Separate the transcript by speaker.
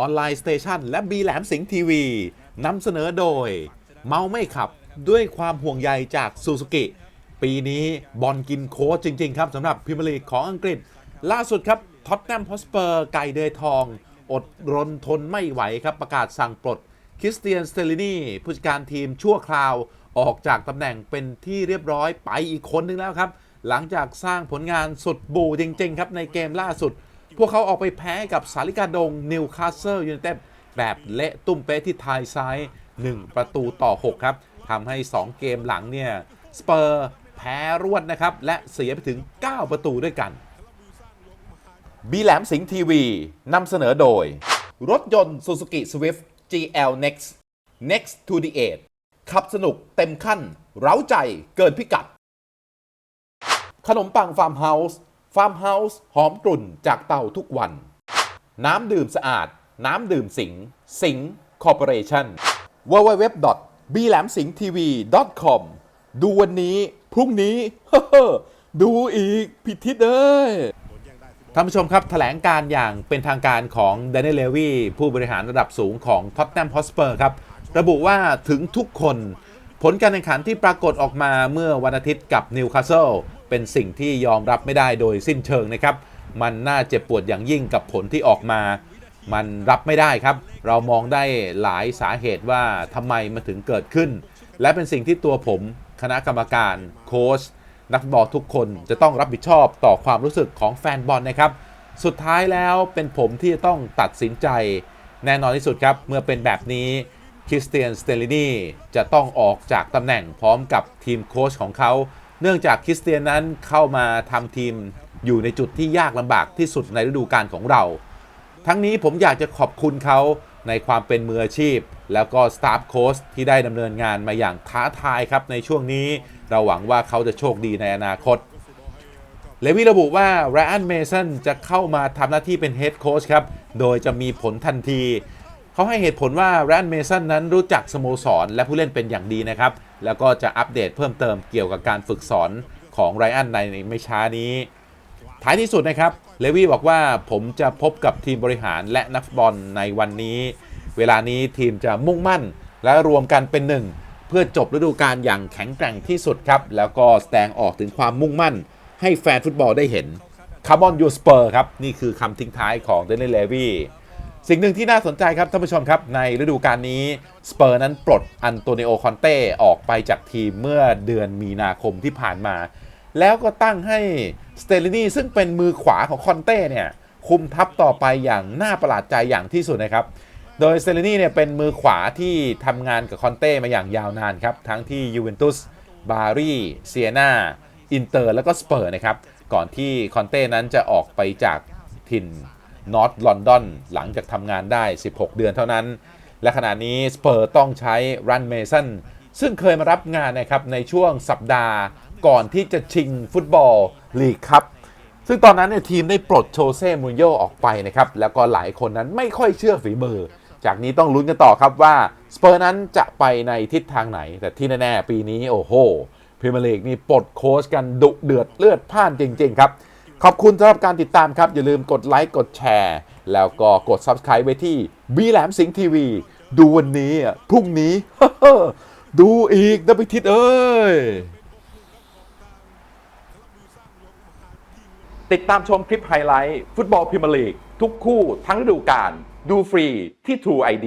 Speaker 1: ออนไลน์สเตชันและบีแหลมสิงห์ทีวีนำเสนอโดย เมาไม่ขับด้วยความห่วงใยจากซูซูกิปีนี้บอลกินโค้ชจริง ๆ ครับสำหรับพรีเมียร์ลีกของอังกฤษ ล่าสุดครับท็อตแนมฮอสเปอร์ไก่เดยทอง อดรนทนไม่ไหวครับประกาศสั่งปลดคริสเตียนสเตลินีผู้จัดการทีมชั่วคราวออกจากตำแหน่งเป็นที่เรียบร้อยไปอีกคนนึงแล้วครับ หลังจากสร้างผลงานสุดบูจริง ๆ ครับในเกมล่าสุด พวกเขาออกไปแพ้กับสาริกาดงนิวคาสเซิลยูไนเต็ดแบบเละตุ้มเป๊ะที่ทายซ้าย 1 ประตูต่อ 6 ครับทำให้ 2 เกมหลังเนี่ย สเปอร์แพ้รวดนะครับ และเสียไปถึง 9 ประตูด้วยกัน บีแหลมสิงห์ทีวีนำเสนอโดย รถยนต์ Suzuki Swift GL Next Next to the Edge ขับสนุกเต็มขั้น เร้าใจเกินพิกัด ขนมปังฟาร์มเฮาส์ ฟาร์มเฮาส์หอมกลุ่นจากเตาทุกวัน น้ำดื่มสะอาด น้ำดื่มสิง สิงคอร์ปอเรชั่น w w w b l a m s i n g t v com ดูวันนี้ พรุ่งนี้ ดูอีก ผิดทิศเอ้ยท่านผู้ชมครับแถลงการอย่างเป็นทางการของเดน n น l เลวีผู้บริหารระดับสูงของท็อตแนมฮอสเปอร์ครับ ระบุว่าถึงทุกคน ผลการแข่งขันที่ปรากฏออกมาเมื่อวันอาทิตย์กับนิวคาสเซิล เป็นสิ่งที่ยอมรับไม่ได้โดยสิ้นเชิงนะครับ มันน่าเจ็บปวดอย่างยิ่งกับผลที่ออกมา มันรับไม่ได้ครับ เรามองได้หลายสาเหตุว่าทำไมมันถึงเกิดขึ้น และเป็นสิ่งที่ตัวผมคณะกรรมการโค้ชนักบอลทุกคนจะต้องรับผิดชอบต่อความรู้สึกของแฟนบอลนะครับ สุดท้ายแล้วเป็นผมที่จะต้องตัดสินใจ แน่นอนที่สุดครับ เมื่อเป็นแบบนี้คริสเตียนสเตลินีจะต้องออกจากตำแหน่งพร้อมกับทีมโค้ชของเขา เนื่องจากคริสเตียนนั้นเข้ามาทำทีมอยู่ในจุดที่ยากลำบากที่สุดในฤดูกาลของเรา ทั้งนี้ผมอยากจะขอบคุณเขาในความเป็นมืออาชีพ แล้วก็สตาฟโค้ชที่ได้ดำเนินงานมาอย่างท้าทายครับในช่วงนี้ เราหวังว่าเขาจะโชคดีในอนาคต เลวิระบุว่าไรอันเมสันจะเข้ามาทำหน้าที่เป็นเฮดโค้ชครับ โดยจะมีผลทันที เขาให้เหตุผลว่าไรอันเมสันนั้นรู้จักสโมสร และผู้เล่นเป็นอย่างดีนะครับ แล้วก็จะอัปเดตเพิ่มเติมเกี่ยวกับการฝึกสอนของไรอันในไม่ช้านี้ ท้ายที่สุดนะครับ เลวี่บอกว่าผมจะพบกับทีมบริหารและนักฟุตบอลในวันนี้ เวลานี้ทีมจะมุ่งมั่น และรวมกันเป็นหนึ่ง เพื่อจบฤดูกาลอย่างแข็งแกร่งที่สุดครับ แล้วก็แสดงออกถึงความมุ่งมั่น ให้แฟนฟุตบอลได้เห็นคาร์บอนยูสเปอร์ครับ นี่คือคำทิ้งท้ายของเดนนิเลวี่ สิ่งหนึ่งที่น่าสนใจครับท่านผู้ชมครับ ในฤดูกาลนี้สเปอร์นั้นปลดอันโตนิโอคอนเต้ออกไปจากทีมเมื่อเดือนมีนาคมที่ผ่านมา แล้วก็ตั้งให้สเตลินีซึ่งเป็นมือขวาของคอนเต้เนี่ยคุมทัพต่อไปอย่างน่าประหลาดใจอย่างที่สุดนะครับ โดยสเตลินีเนี่ยเป็นมือขวาที่ทำงานกับคอนเต้มาอย่างยาวนานครับ ทั้งที่ยูเวนตุสบารีเซียนาอินเตอร์แล้วก็สเปอร์นะครับก่อนที่คอนเต้นั้นจะออกไปจากถิ่น นอร์ทลอนดอนหลังจากทำงานได้ 16 เดือนเท่านั้น และขณะนี้สเปอร์ต้องใช้รันเมสันซึ่งเคยมารับงานนะครับในช่วงสัปดาห์ก่อนที่จะชิงฟุตบอลลีกครับ ซึ่งตอนนั้นเนี่ยทีมได้ปลดโชเซ่มูนโญ่ออกไปนะครับ แล้วก็หลายคนนั้นไม่ค่อยเชื่อฝีมือ จากนี้ต้องลุ้นกันต่อครับว่าสเปอร์นั้นจะไปในทิศทางไหน แต่ที่แน่ๆปีนี้โอ้โหพรีเมียร์ลีกนี่ปลดโค้ชกันดุเดือดเลือดพ่านจริง ๆ ครับ ขอบคุณสำหรับการติดตามครับ อย่าลืมกดไลค์กดแชร์ แล้วก็กด Subscribe ไว้ที่บีแหลมสิงห์ทีวีดูวันนี้พรุ่งนี้ ดูอีกนะพิทิศเอ้ย ติดตามชมคลิปไฮไลท์ ฟุตบอลพรีเมียร์ลีก ทุกคู่ทั้งฤดูกาลดูฟรีที่ True ID